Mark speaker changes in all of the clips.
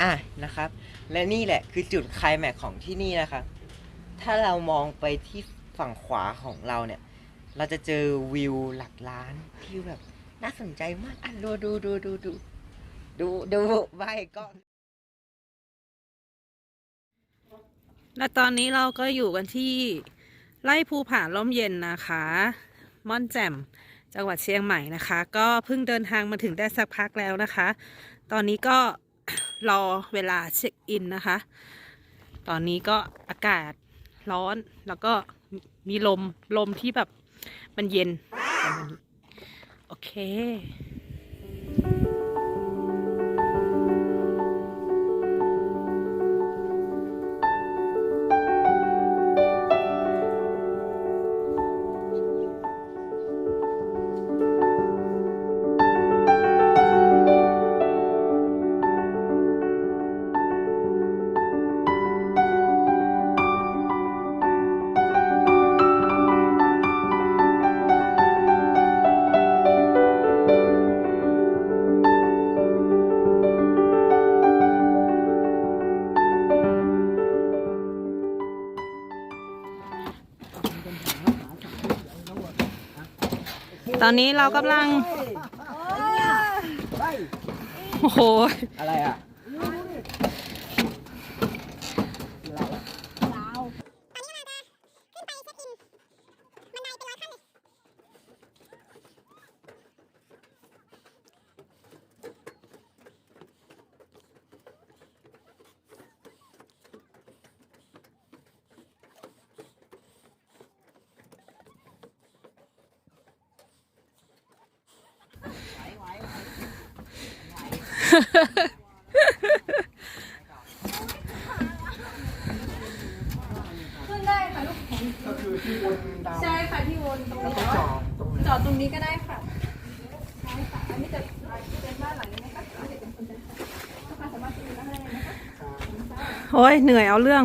Speaker 1: อะนะครับ และนี่แหละคือจุดไคลแม็กของที่นี่นะครับ ถ้าเรามองไปที่ฝั่งขวาของเราเนี่ย เราจะเจอวิวหลักล้านที่แบบน่าสนใจมากอะดูดูดูดูดูดูดูใบกล้อง
Speaker 2: และตอนนี้เราก็อยู่กันที่ไร่ภูผาล่มเย็นนะคะ ม่อนแจ่มจังหวัดเชียงใหม่นะคะ ก็เพิ่งเดินทางมาถึงได้สักพักแล้วนะคะ ตอนนี้ก็ รอเวลาเช็คอินนะคะ ตอนนี้ก็อากาศร้อนแล้วก็มีลมลมที่แบบมันเย็น โอเค ตอนนี้เรากำลัง โอ้โห
Speaker 1: อะไรอะ
Speaker 3: ขึ้นได้ค่ะลูกแขนก็คือที่วนใช่ค่ะที่วนตรงนี้จอดจอดตรงนี้ก็ได้ค่ะใช่ค่ะอันนี้จะเป็นบ้านหลังนี้นะคะเด็กเป็นคนจะลูกค้าสามารถซื้อได้เลยนะคะ
Speaker 2: โอ้ยเหนื่อยเอาเรื่อง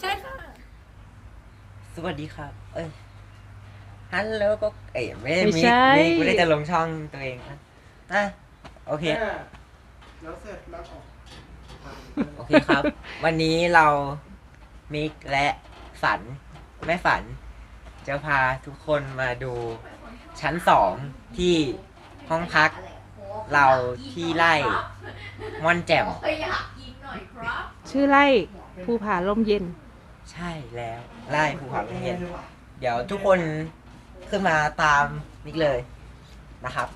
Speaker 3: ใช่ค่ะ
Speaker 1: สวัสดีครับ เอ้ย ฮัลโหลก็เอ้ยไม่ได้
Speaker 2: ไม่
Speaker 1: มิ
Speaker 2: ใช่
Speaker 1: มิไม่ได้จะลงช่องตัวเองนะอะโอเค
Speaker 4: แล้วเสร็จแล้วออก
Speaker 1: โอเคครับ วันนี้เรามิกและฝันแม่ฝัน จะพาทุกคนมาดูชั้นสองที่ห้องพักเราที่ไร่ม่อนแจ่ม
Speaker 2: ชื่อไร่ภูผาล่มเย็น
Speaker 1: ใช่แล้วไร่ภูเขาโรงเรียน เดี๋ยวทุกคน ขึ้นมาตามมิกเลยนะครับ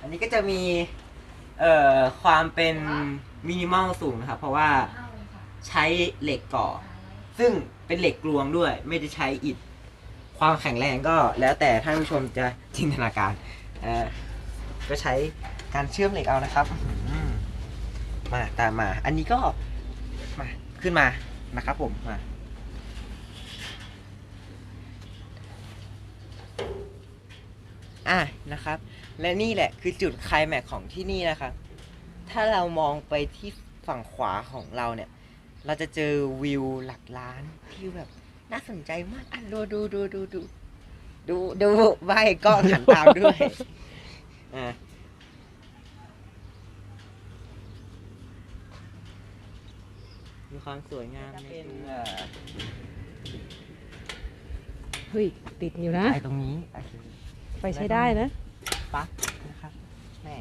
Speaker 1: อันนี้ก็จะมี เอ่อ ความเป็นมินิมอลสูงนะครับ เพราะว่าใช้เหล็กก่อ ซึ่งเป็นเหล็กกลวงด้วย ไม่ได้ใช้อิฐ ความแข็งแรงก็แล้วแต่ท่านผู้ชมจะจินตนาการ เอ่อ ก็ใช้การเชื่อมเหล็กเอานะครับมมาตามมา อันนี้ก็มาขึ้นมานะครับผมมา อะนะครับ และนี่แหละคือจุดไคลแม็กซ์ของที่นี่นะครับ ถ้าเรามองไปที่ฝั่งขวาของเราเนี่ย เราจะเจอวิวหลักล้านที่แบบน่าสนใจมากอะดูดูดูดูดูดูดูใบกล้องหันตามด้วยอะมีความสวยงามเป็นเอ่อ
Speaker 2: เฮ้ย ติดอยู่นะ
Speaker 1: ไฟตรงนี้โอเค
Speaker 2: ไฟใช้ได้นะ
Speaker 1: ปลั๊กนะครับแม่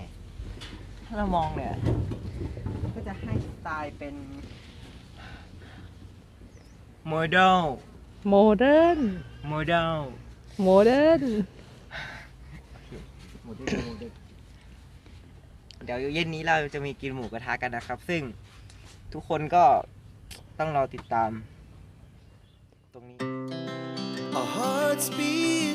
Speaker 1: ถ้าเรามองเนี่ย ก็จะให้สไตล์เป็นโมเดล
Speaker 2: โมเดิร์น
Speaker 1: โมเดล
Speaker 2: โมเดิร์น
Speaker 1: โมเดลโมเดลเดี๋ยวเย็นนี้เราจะมีกินหมูกระทะกันนะครับ ซึ่งทุกคนก็ต้องรอติดตามตรงนี้
Speaker 5: Our hearts beat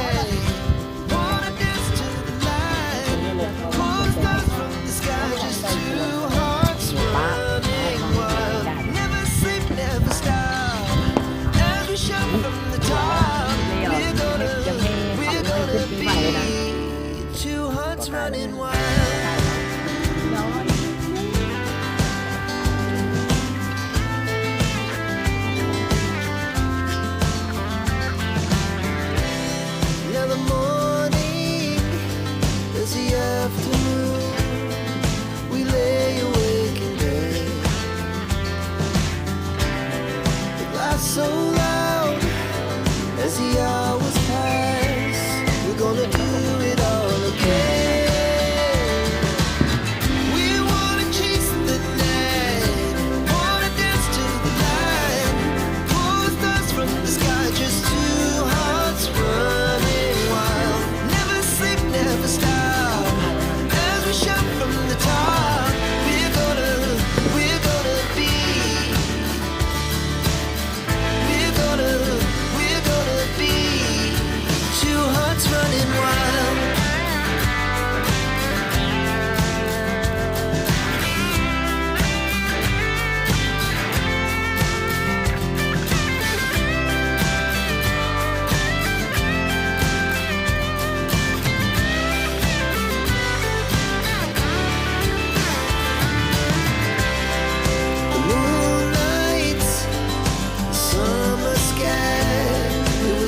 Speaker 5: running wild.